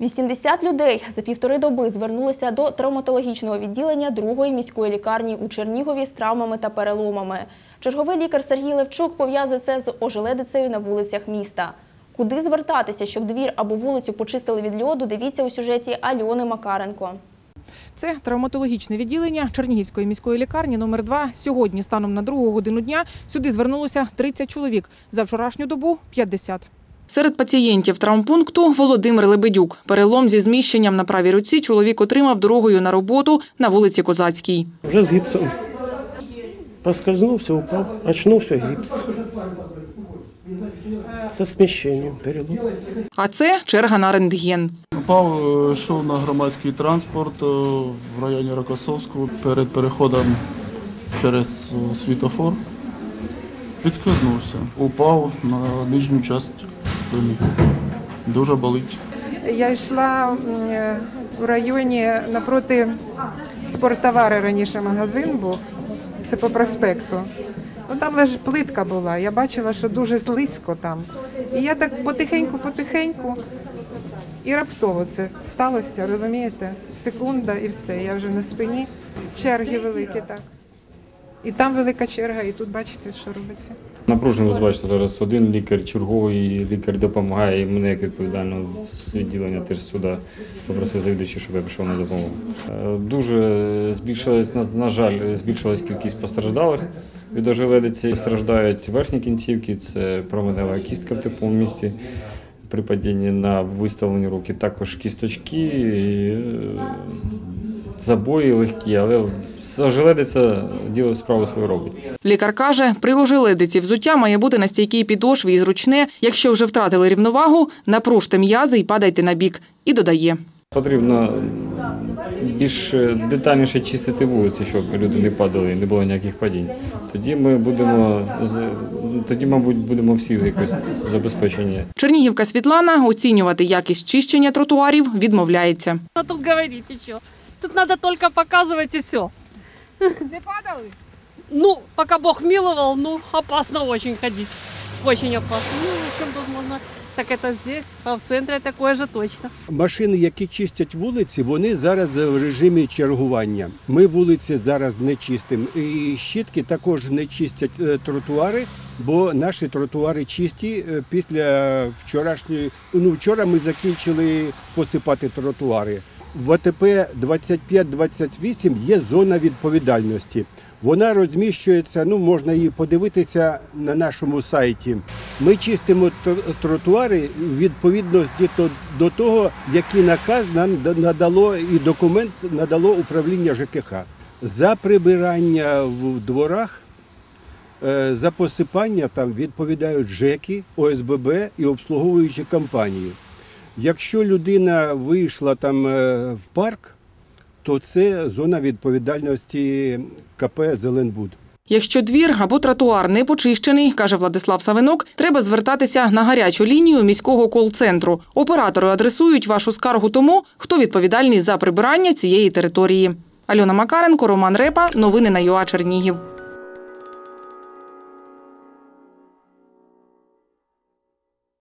80 людей за півтори доби звернулися до травматологічного відділення другої міської лікарні у Чернігові з травмами та переломами. Черговий лікар Сергій Левчук пов'язує це з ожеледицею на вулицях міста. Куди звертатися, щоб двір або вулицю почистили від льоду, дивіться у сюжеті Альони Макаренко. Це травматологічне відділення Чернігівської міської лікарні номер 2 Сьогодні, станом на другу годину дня, сюди звернулося 30 чоловік. За вчорашню добу – 50. Серед пацієнтів травмпункту Володимир Лебедюк. Перелом зі зміщенням на правій руці чоловік отримав дорогою на роботу на вулиці Козацькій. Уже с гипсом. Поскользнулся, упал, очнулся гипс. Со смещением перелом. А це черга на рентген. Упав, е, йшов на громадський транспорт е, в районі Рокосовського перед переходом через е, світофор. Підскользнувся. Упав на нижню частину Дуже болить. Я йшла в районі напроти спорттовари раніше магазин був. Це по проспекту. Ну там лише плитка була. Я бачила, що дуже слизько там. І я так потихеньку-потихеньку. І раптово це сталося, розумієте? Секунда і все. Я вже на спині. Черги великі так. І там велика черга, і тут бачите, що робиться. Напружено ви бачите, зараз один лікар, черговий лікар допомагає, і мене як відповідально з відділення теж сюди попросив завідувачі, щоб я пішов на допомогу. Е, Дуже збільшилась, на, на жаль, збільшилась кількість постраждалих. Від ожеледиці страждають верхні кінцівки, це променева кістка в теплому місці. При падінні на виставлені руки також кісточки, і, е, забої легкі, але ожеледиця діло справу свою робить. Лікар каже, при ожеледиці взуття має бути на стійкій підошві і зручне. Якщо вже втратили рівновагу, напружте м'язи і падайте на бік. І додає. Потрібно більш детальніше чистити вулиці, щоб люди не падали, не було ніяких падінь. Тоді ми будемо з- тоді, мабуть, будемо всі якось забезпечені. Чернігівка Світлана оцінювати якість чищення тротуарів відмовляється. А тут говорить еще. Тут надо только показывать и все. Не падали? Ну, пока Бог миловал, ну, опасно очень ходить. Очень опасно. Ну, в тут можно? Так это здесь, а в центре такое же точно. Машини, які чистять вулиці, вони зараз в режимі чергування. Ми вулиці зараз не чистимо. І щітки також не чистять е, тротуари, бо наші тротуари чисті е, після вчорашньої. Ну, вчора ми закінчили посипати тротуари. В АТП 25-28 є зона відповідальності. Вона розміщується, ну можна її подивитися на нашому сайті. Ми чистимо тротуари відповідності до, до того, який наказ нам надало і документ надало управління ЖКХ. За прибирання в дворах, е, за посипання там відповідають ЖЕКи, ОСББ і обслуговуючі компанії. Якщо людина вийшла там е, в парк, то це зона відповідальності КП Зеленбуд. Якщо двір або тротуар не почищений, каже Владислав Савинок, треба звертатися на гарячу лінію міського кол-центру. Оператори адресують вашу скаргу тому, хто відповідальний за прибирання цієї території. Альона Макаренко, Роман Репа. Новини на ЮА Чернігів.